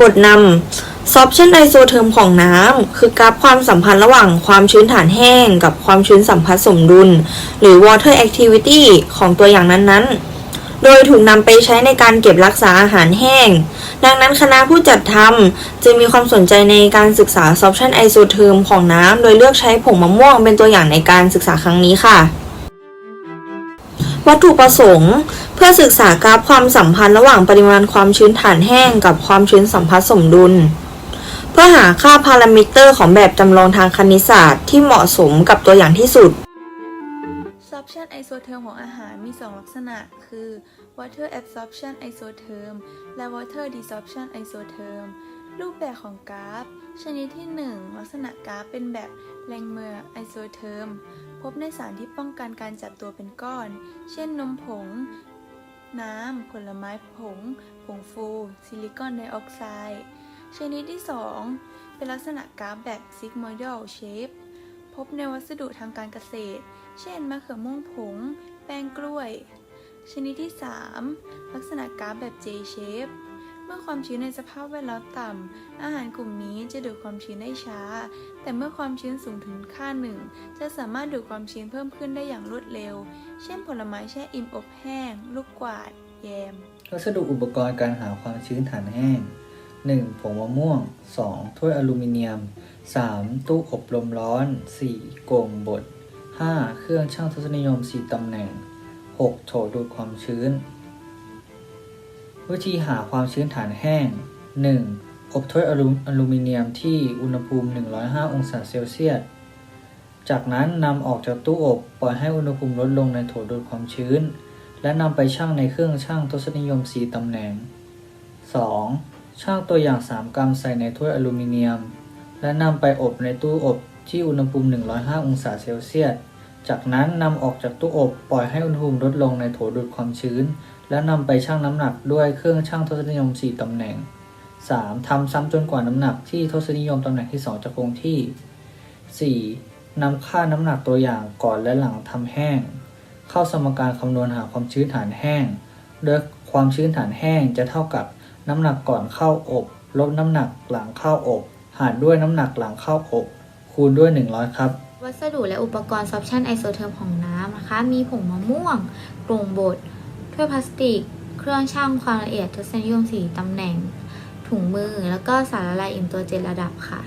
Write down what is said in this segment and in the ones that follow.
บทนำ sorption isotherm ของน้ำคือกราฟความสัมพันธ์ระหว่างความชื้นฐานแห้ง กับความชื้นสัมพัทธ์สมดุล หรือ water activity ของตัวอย่างนั้นๆ โดยถูกนำไปใช้ในการเก็บรักษาอาหารแห้ง ดังนั้นคณะผู้จัดทำจึงมีความสนใจในการศึกษา sorption isotherm ของน้ำ โดยเลือกใช้ผงมะม่วงเป็นตัวอย่างในการศึกษาครั้งนี้ค่ะวัตถุประสงค์ เพื่อศึกษากราฟความสัมพันธ์ระหว่างปริมาณความชื้นฐานแห้งกับความชื้นสัมพัทธ์สมดุล เพื่อหาค่าพารามิเตอร์ของแบบจำลองทางคณิตศาสตร์ที่เหมาะสมกับตัวอย่างที่สุด Sorption isotherm ของอาหารมี 2 ลักษณะ คือ water absorption isotherm และ water desorption isotherm รูปแบบของกราฟ ชนิดที่ 1 ลักษณะกราฟเป็นแบบแรงเมอร์ isotherm พบในสารที่ป้องกันการจับตัวเป็นก้อน เช่นนมผง น้ำ ผลไม้ผง ผงฟู ซิลิคอนไดออกไซด์ ชนิดที่ 2 เป็นลักษณะกราฟแบบซิกมอยโดลเชฟ พบในวัสดุทางการเกษตร เช่นมะเขือม่วงผง แป้งกล้วย ชนิดที่ 3 ลักษณะกราฟแบบ J shape เมื่อความชื้นในสภาพแวดล้อมต่ำ อาหารกลุ่มนี้จะดูดความชื้นได้ช้า แต่เมื่อความชื้นสูงถึงค่าหนึ่ง จะสามารถดูดความชื้นเพิ่มขึ้นได้อย่างรวดเร็ว เช่นผลไม้แช่อิ่มอบแห้ง ลูกกวาด แยม วัสดุอุปกรณ์การหาความชื้นฐานแห้ง 1. ผงมะม่วง 2. ถ้วยอลูมิเนียม 3. ตู้อบลมร้อน 4. โก่งบด 5. เครื่องชั่งทศนิยม 4ตำแหน่ง 6. โถดูดความชื้น วิธีหาความชื้นฐานแห้ง 1. อบถ้วยอลูมิเนียมที่อุณหภูมิ 105 องศาเซลเซียส จากนั้นนำออกจากตู้อบปล่อยให้อุณหภูมิลดลงในโถดูดความชื้น และนำไปชั่งในเครื่องชั่งทศนิยม 4 ตำแหน่ง 2. ชั่งตัวอย่าง 3 กรัมใส่ในถ้วยอลูมิเนียม และนำไปอบในตู้อบที่อุณหภูมิ 105 องศาเซลเซียส จากนั้นนำออกจากตู้อบปล่อยให้อุณหภูมิลดลงในโถดูดความชื้น และนำไปชั่งน้ำหนักด้วยเครื่องชั่งทศนิยม 4 ตำแหน่ง 3. ทำซ้ำจนกว่าน้ำหนักที่ทศนิยมตำแหน่งที่ 2 จะคงที่ 4. นำค่าน้ำหนักตัวอย่างก่อนและหลังทำแห้ง เข้าสมการคำนวณหาความชื้นฐานแห้ง โดยความชื้นฐานแห้งจะเท่ากับน้ำหนักก่อนเข้าอบ ลบน้ำหนักหลังเข้าอบ หารด้วยน้ำหนักหลังเข้าอบ คูณด้วย 100 ครับ วัสดุและอุปกรณ์ sorption isotherm ของน้ำนะคะ มีผงมะม่วงกรงบดถ้วยพลาสติก เครื่องชั่งความละเอียดทศนิยม4ตำแหน่ง ถุงมือ แล้วก็สารละลายอิ่มตัว7ระดับค่ะ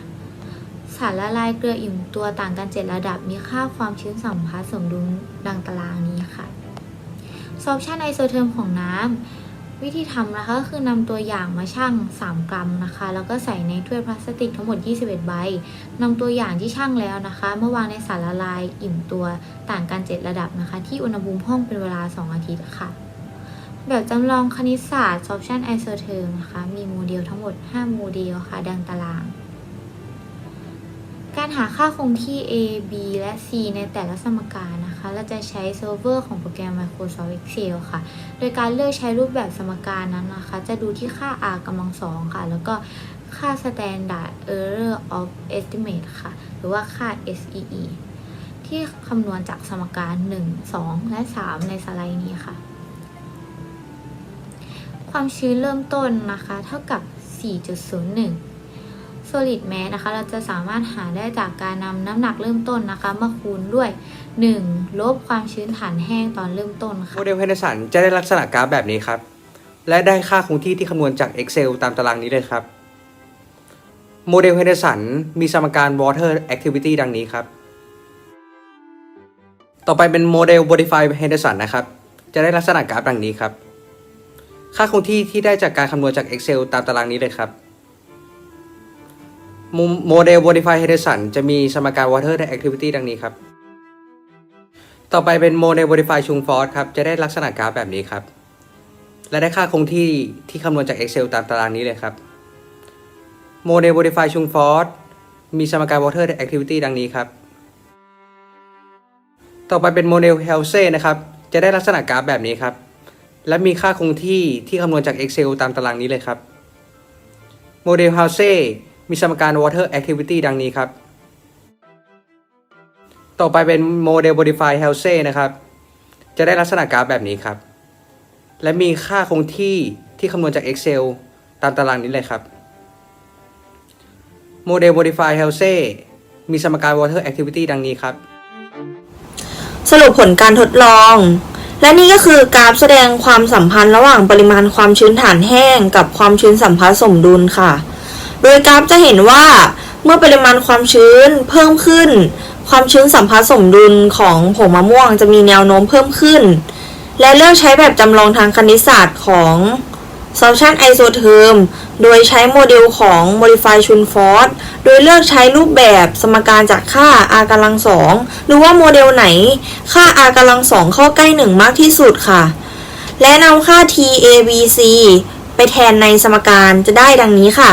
สารละลายเกลืออิ่มตัวต่างกัน7ระดับ มีค่าความชื้นสัมพัทธ์สมดุลดังตารางนี้ค่ะ sorption isotherm ของน้ำ วิธีทำนะคะก็คือนำตัวอย่างมาชั่ง 3 กรัมนะคะ แล้วก็ใส่ในถ้วยพลาสติกทั้งหมด 21 ใบนำตัวอย่างที่ชั่งแล้วนะคะมาวางในสารละลายอิ่มตัวต่างกัน 7 ระดับนะคะ ที่อุณหภูมิห้องเป็นเวลา 2 อาทิตย์ค่ะ แบบจำลองคณิตศาสตร์ sorption isotherm นะคะ มีโมเดลทั้งหมด 5 โมเดลค่ะ ดังตาราง การหาค่าคงที่ a b และ c ในแต่ละสมการนะคะ เราจะใช้เซิร์ฟเวอร์ของโปรแกรม Microsoft Excel ค่ะ โดยการเลือกใช้รูปแบบสมการนั้นนะคะ จะดูที่ค่า r กำลังสองค่ะ แล้วก็ค่า standard error of estimate ค่ะ หรือว่าค่า SEE ที่คำนวณจากสมการ 1 2 และ 3 ในสไลด์นี้ค่ะ ความชื้นเริ่มต้นนะคะ เท่ากับ 4.01 solid mass นะคะ เราจะสามารถหาได้จากการนำน้ำหนักเริ่มต้นนะคะ มาคูณด้วย 1 ลบความชื้นฐานแห้งตอนเริ่มต้นค่ะ โมเดลเฮนเดอร์สันจะได้ลักษณะกราฟแบบนี้ครับ และได้ค่าคงที่ที่คำนวณจาก Excel ตามตารางนี้เลยครับ โมเดลเฮนเดอร์สันมีสมการ Water Activity ดังนี้ครับ ต่อไปเป็นโมเดล Modify Henderson นะครับ จะได้ลักษณะกราฟดังนี้ครับ ค่าคงที่ที่ได้จากการคำนวณจาก Excel ตามตารางนี้เลยครับ โมเดล Modify Henderson จะมีสมการ Water Activity ดังนี้ครับ ต่อไปเป็นโมเดล Modify Chung Force ครับ จะได้ลักษณะกราฟแบบนี้ครับ และได้ค่าคงที่ที่คำนวณจาก Excel ตามตารางนี้เลยครับ โมเดล Modify Chung Force มีสมการ Water Activity ดังนี้ครับ ต่อไปเป็นโมเดล h e l s e นะครับ จะได้ลักษณะกราฟแบบนี้ครับ และมีค่าคงที่ที่คำนวณจาก Excel ตามตารางนี้เลยครับ โมเดล h e l s e มีสมการ Water Activity ดังนี้ครับ ต่อไปเป็นโมเดล Modify h e l s e นะครับ จะได้ลักษณะกราฟแบบนี้ครับ และมีค่าคงที่ที่คำนวณจาก Excel ตามตารางนี้เลยครับโมเดล Modify h e l s e มีสมการ Water Activity ดังนี้ครับ สรุปผลการทดลองและนี่ก็คือกราฟแสดงความสัมพันธ์ระหว่างปริมาณความชื้นฐานแห้งกับความชื้นสัมพัทธ์สมดุลค่ะ โดยกราฟจะเห็นว่าเมื่อปริมาณความชื้นเพิ่มขึ้น ความชื้นสัมพัทธ์สมดุลของผงมะม่วงจะมีแนวโน้มเพิ่มขึ้น และเลือกใช้แบบจำลองทางคณิตศาสตร์ของ solution isotherm โดยใช้โมเดลของ modify c h u n f o r d โดยเลือกใช้รูปแบบสมการจากค่า r กำลังสองหรือว่าโมเดลไหน ค่า r กำลังสองเข้าใกล้หนึ่งมากที่สุดค่ะ และนำค่า t a b c ไปแทนในสมการจะได้ดังนี้ค่ะ